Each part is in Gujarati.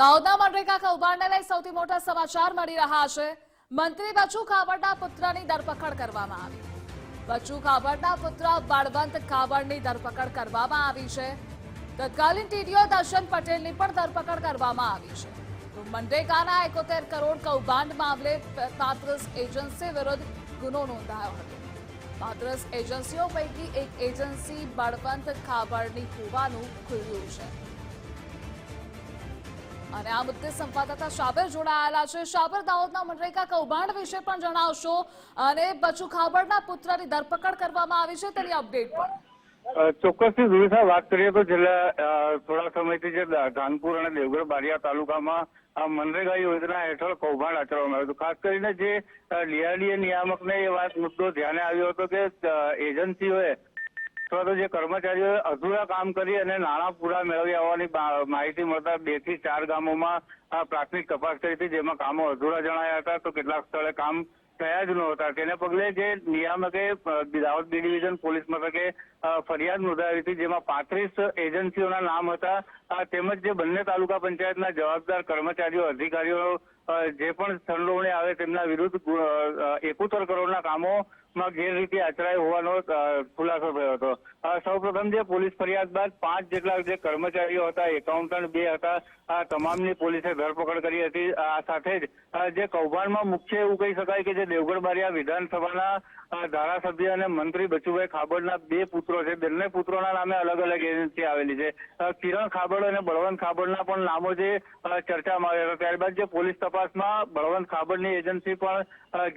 દાહોદના મનરેગા કૌભાંડને લઈ સૌથી મોટા સમાચાર મળી રહ્યા છે. મંત્રી બચુ ખાબડના પુત્રની ધરપકડ કરવામાં આવી. બચુ ખાબડના પુત્ર બળવંત ખાબડની ધરપકડ કરવામાં આવી છે. તત્કાલીન ટીડીઓ દર્શન પટેલની પણ ધરપકડ કરવામાં આવી છે. તો મનરેગાના એકોતેર કરોડ કૌભાંડ મામલે પાંત્રીસ એજન્સી વિરુદ્ધ ગુનો નોંધાયો હતો. પાંત્રીસ એજન્સીઓ પૈકી એક એજન્સી બળવંત ખાબડની હોવાનું ખુલ્યું છે. અને આ મુદ્દે સંવાદદાતા શાબર જોડાયેલા છે. શાબર દાહોદના મનરેગા કૌભાંડ વિશે પણ જણાવશો અને બચુ ખાબડના પુત્રની ધરપકડ કરવામાં આવી છે તેની અપડેટ પણ. ચોક્કસથી સુવિધા વાત કરીએ તો છેલ્લા થોડા સમયથી જે ધાનપુર અને દેવગઢ બારિયા તાલુકામાં આ મનરેગા યોજના હેઠળ કૌભાંડ આચરવામાં આવ્યું હતું. ખાસ કરીને જે ડીઆરડીએ નિયામકને એ વાત મુદ્દો ધ્યાને આવ્યો હતો કે એજન્સીઓએ અથવા તો જે કર્મચારીઓ અધૂરા કામ કરી અને નાણાં પૂરા મેળવી આવવાની માહિતી મળતા બેથી ચાર ગામોમાં પ્રાથમિક તપાસ કરી હતી, જેમાં કામો અધૂરા જણાયા હતા, તો કેટલાક સ્થળે કામ થયા જ નહોતા. તેને પગલે જે નિયામકે દાહોદ બી ડિવિઝન પોલીસ મથકે ફરિયાદ નોંધાવી હતી, જેમાં પાંત્રીસ એજન્સીઓના નામ હતા તેમજ જે બંને તાલુકા પંચાયતના જવાબદાર કર્મચારીઓ, અધિકારીઓ જે પણ સંડોવણી આવે તેમના વિરુદ્ધ એકોતેર કરોડના કામોમાં ગેરરીતિ આચરાય હોવાનો ખુલાસો થયો હતો. સૌપ્રથમ જે પોલીસ ફરિયાદ બાદ પાંચ જેટલા જે કર્મચારીઓ હતા, એકાઉન્ટન્ટ બે હતા, આ તમામની પોલીસે ધરપકડ કરી હતી. આ સાથે જ જે કૌભાંડમાં મુખ્ય એવું કહી શકાય કે જે દેવગઢ બારિયા વિધાનસભાના ધારાસભ્ય અને મંત્રી બચુભાઈ ખાબડના બે પુત્રો છે. બંને પુત્રોના નામે અલગ અલગ એજન્સી આવેલી છે. કિરણ ખાબડ અને બળવંત ખાબડના પણ નામો જે ચર્ચામાં આવ્યા હતા. ત્યારબાદ જે પોલીસ તપાસમાં બળવંત ખાબડની એજન્સી પણ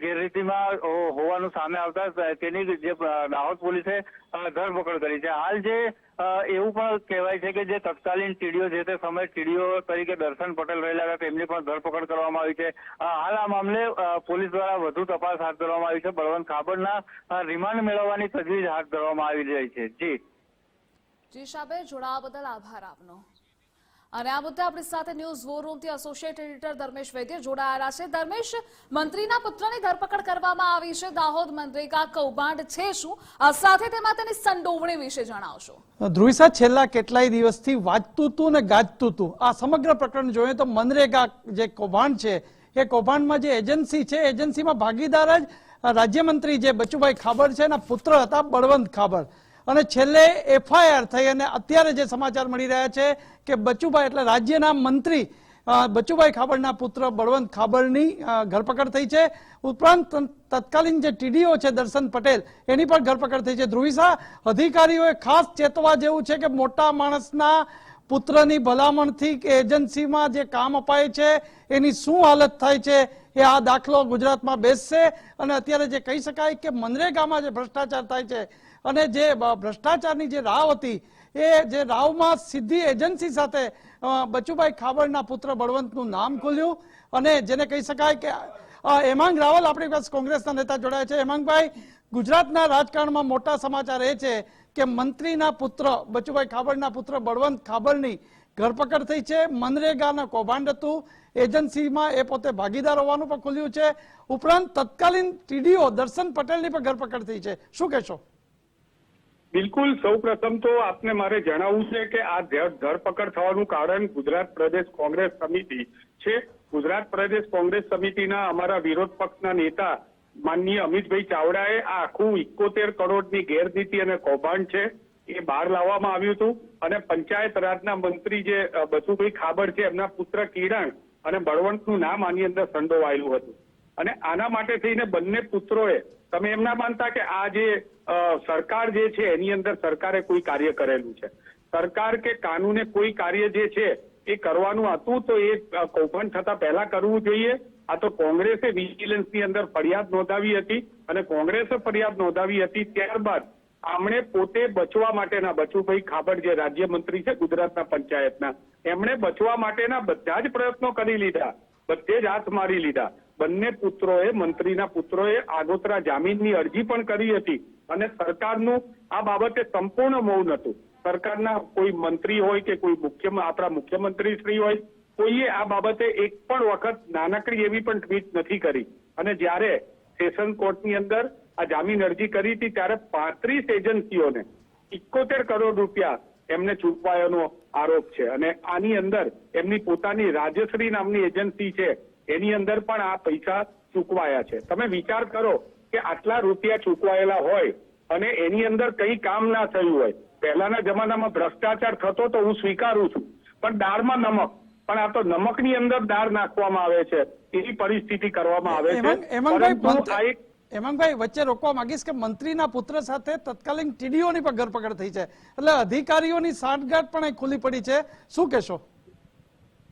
ગેરરીતિમાં હોવાનું સામે આવતા તેની જે દાહોદ પોલીસે ધરપકડ કરી છે. હાલ જે એવું પણ કહેવાય છે કે જે તત્કાલીન ટીડીઓ જે તે સમયે ટીડીઓ તરીકે દર્શન પટેલ રહેલા હતા, તેમની પણ ધરપકડ કરવામાં આવી છે. હાલ આ મામલે પોલીસ દ્વારા વધુ તપાસ હાથ ધરવામાં આવી છે. બળવંત ખાબડના રિમાન્ડ મેળવવાની તજવીજ હાથ ધરવામાં આવી રહી છે. જી. જી શાબેર જોડાવા બદલ આભાર આપનો. અને આ મુદ્દે આપણી સાથે ન્યૂઝ વોર રૂમથી એસોસિએટ એડિટર ધર્મેશ વૈદ્ય જોડાયેલા છે. ધર્મેશ, મંત્રીના પુત્રની ધરપકડ કરવામાં આવી છે. દાહોદ મનરેગા કૌભાંડ છે શું? સાથે તેમાં તેની સંડોવણી વિશે જણાવશો. ધ્રુવિસા છેલ્લા કેટલાય દિવસથી વાંચતું હતું ને ગાજતું હતું આ સમગ્ર પ્રકરણ જોઈએ તો મનરેગા જે કૌભાંડ છે, એ કૌભાંડમાં જે એજન્સી છે, એજન્સીમાં ભાગીદાર જ રાજ્યમંત્રી જે બચુભાઈ ખાબર છે એના પુત્ર હતા બળવંત ખાબડ અને છેલ્લે એફઆઈઆર થઈ અને અત્યારે જે સમાચાર મળી રહ્યા છે કે બચુભાઈ એટલે રાજ્યના મંત્રી બચુભાઈ ખાબડના પુત્ર બળવંત ખાબડની ધરપકડ થઈ છે. ઉપરાંત તત્કાલીન જે ટીડીઓ છે દર્શન પટેલ, એની પણ ધરપકડ થઈ છે. ધ્રુવિસા અધિકારીઓએ ખાસ ચેતવા જેવું છે કે મોટા માણસના પુત્રની ભલામણથી કે એજન્સીમાં જે કામ અપાય છે, એની શું હાલત થાય છે, એ આ દાખલો ગુજરાતમાં બેસશે. અને અત્યારે જે કહી શકાય કે મનરેગામાં જે ભ્રષ્ટાચાર થાય છે અને જે ભ્રષ્ટાચારની જે રાવ હતી, એ જે રાવમાં સીધી એજન્સી સાથે બચુભાઈ ખાબડના પુત્ર બળવંતનું નામ ખુલ્યું અને જેને કહી શકાય કે હેમાંગ રાવલ આપણી પાસે કોંગ્રેસના નેતા જોડાયા છે. હેમાંગભાઈ, ગુજરાતના રાજકારણમાં મોટા સમાચાર એ છે કે મંત્રીના પુત્ર, બચુભાઈ ખાબડના પુત્ર બળવંત ખાબડની ધરપકડ થઈ છે. મનરેગાના કૌભાંડ હતું. એજન્સીમાં એ પોતે ભાગીદાર હોવાનું પણ ખુલ્યું છે. ઉપરાંત તત્કાલીન ટીડીઓ દર્શન પટેલની પણ ધરપકડ થઈ છે. શું કહેશો? બિલકુલ. સૌ પ્રથમ તો આપને મારે જણાવવું છે કે આ ધરપકડ થવાનું કારણ ગુજરાત પ્રદેશ કોંગ્રેસ સમિતિ છે. ગુજરાત પ્રદેશ કોંગ્રેસ સમિતિના અમારા વિરોધ પક્ષના નેતા માનનીય અમિતભાઈ ચાવડાએ આ આખું ઇકોતેર કરોડની ગેરરીતિ અને કૌભાંડ છે એ બહાર લાવવામાં આવ્યું હતું. અને પંચાયત રાજના મંત્રી જે બસુભાઈ ખાબડ છે, એમના પુત્ર કિરણ અને બળવંતનું નામ આની અંદર સંડોવાયેલું હતું. અને આના માટે થઈને બંને પુત્રોએ, તમે એમ ના માનતા કે આ જે સરકાર જે છે, એની અંદર સરકારે કોઈ કાર્ય કરેલું છે. સરકાર કે કાનૂને કોઈ કાર્ય જે છે, એ કરવાનું હતું તો એ કૌભાંડ થતા પહેલા કરવું જોઈએ. આ તો કોંગ્રેસે વિજિલન્સની અંદર ફરિયાદ નોંધાવી હતી અને કોંગ્રેસે ફરિયાદ નોંધાવી હતી ત્યારબાદ આમણે પોતે બચવા માટેના, બચુભાઈ ખાબડ જે રાજ્યમંત્રી છે ગુજરાતના પંચાયતના, એમણે બચવા માટેના બધા જ પ્રયત્નો કરી લીધા, બધે જ હાથ મારી લીધા. બંને પુત્રોએ, મંત્રીના પુત્રોએ આગોતરા જામીનની અરજી પણ કરી હતી અને સરકારનું આ બાબતે સંપૂર્ણ મૌન હતું. સરકારના કોઈ મંત્રી હોય કે કોઈ મુખ્ય, આપણા મુખ્યમંત્રી શ્રી હોય, કોઈએ આ બાબતે એક પણ વખત નાનકડી એવી પણ ટ્વીટ નથી કરી. અને જ્યારે સેશન કોર્ટની અંદર આ જામીન અરજી કરી હતી, ત્યારે પાંત્રીસ એજન્સીઓને ઇકોતેર કરોડ રૂપિયા એમને ચૂકવાયાનો આરોપ છે. અને આની અંદર એમની પોતાની રાજશ્રી નામની એજન્સી છે એની અંદર પણ આ પૈસા ચૂકવાયા છે. તમે વિચાર કરો કે આટલા રૂપિયા ચૂકવાયેલા હોય અને એની અંદર કઈ કામ ના થયું હોય. પહેલાના જમાનામાં ભ્રષ્ટાચાર થતો તો હું સ્વીકારું છું પણ દાળમાં નમક. પણ આ તો નમકની અંદર દાળ નાખવામાં આવે છે એવી પરિસ્થિતિ કરવામાં આવે છે. હેમાંગ- પરંતુ આ એક મંત્રી- વચ્ચે રોકવા માંગીશ કે મંત્રીના પુત્ર સાથે તત્કાલીન ટીડીઓની પણ ધરપકડ થઈ છે. એટલે અધિકારીઓની સાંઠગાંઠ પણ ખુલ્લી પડી છે. શું કહેશો?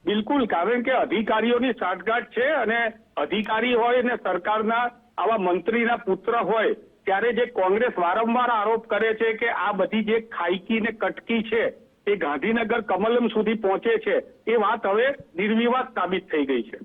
બિલકુલ, કારણ કે અધિકારીઓની સાઠગાંઠ છે અને અધિકારી હોય અને સરકારના આવા મંત્રીના પુત્ર હોય, ત્યારે જે કોંગ્રેસ વારંવાર આરોપ કરે છે કે આ બધી જે ખાઈકી ને કટકી છે, એ ગાંધીનગર કમલમ સુધી પહોંચે છે, એ વાત હવે નિર્વિવાદ સાબિત થઈ ગઈ છે.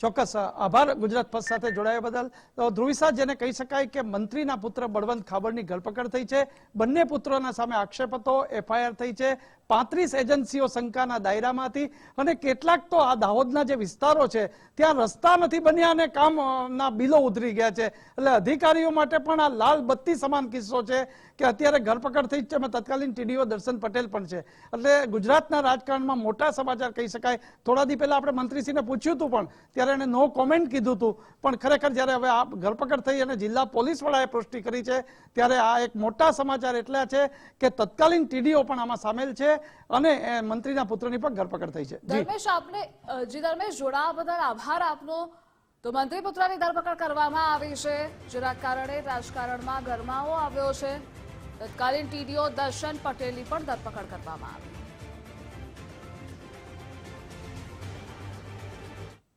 ચોક્કસ આભાર ગુજરાત ફર્સ્ટ સાથે જોડાયા બદલ. તો ધ્રુવિસા જેને કહી શકાય કે મંત્રીના પુત્ર બળવંત ખાબડની ધરપકડ થઈ છે, બંને પુત્રોના સામે આક્ષેપ હતો, એફઆઈઆર થઈ છે પાંત્રીસ એજન્સીઓ શંકાના દાયરામાંથી અને કેટલાક તો આ દાહોદના જે વિસ્તારો છે, ત્યાં રસ્તા નથી બન્યા અને કામના બિલો ઉતરી ગયા છે. એટલે અધિકારીઓ માટે પણ આ લાલ બત્તી સમાન કિસ્સો છે કે અત્યારે ધરપકડ થઈ જ છે તત્કાલીન ટીડીઓ દર્શન પટેલ પણ છે. એટલે ગુજરાતના રાજકારણમાં મોટા સમાચાર કહી શકાય. થોડા દી પહેલા આપણે મંત્રીશ્રીને પૂછ્યું હતું પણ, ત્યારે એને નો કોમેન્ટ કીધું હતું. પણ ખરેખર જ્યારે હવે આ ધરપકડ થઈ અને જિલ્લા પોલીસ વડાએ પુષ્ટિ કરી છે, ત્યારે આ એક મોટા સમાચાર એટલા છે કે તત્કાલીન ટીડીઓ પણ આમાં સામેલ છે. અને મંત્રીના પુત્રની પણ ધરપકડ થઈ છે. ધર્મેશ, આપને જી ધર્મેશ, જોડાવા બદલ આભાર આપનો. તો મંત્રી પુત્રની ધરપકડ કરવામાં આવી છે. જેના કારણે રાજકારણમાં ગરમાવો આવ્યો છે. તત્કાલીન ટીડીઓ દર્શન પટેલની પણ ધરપકડ કરવામાં આવી.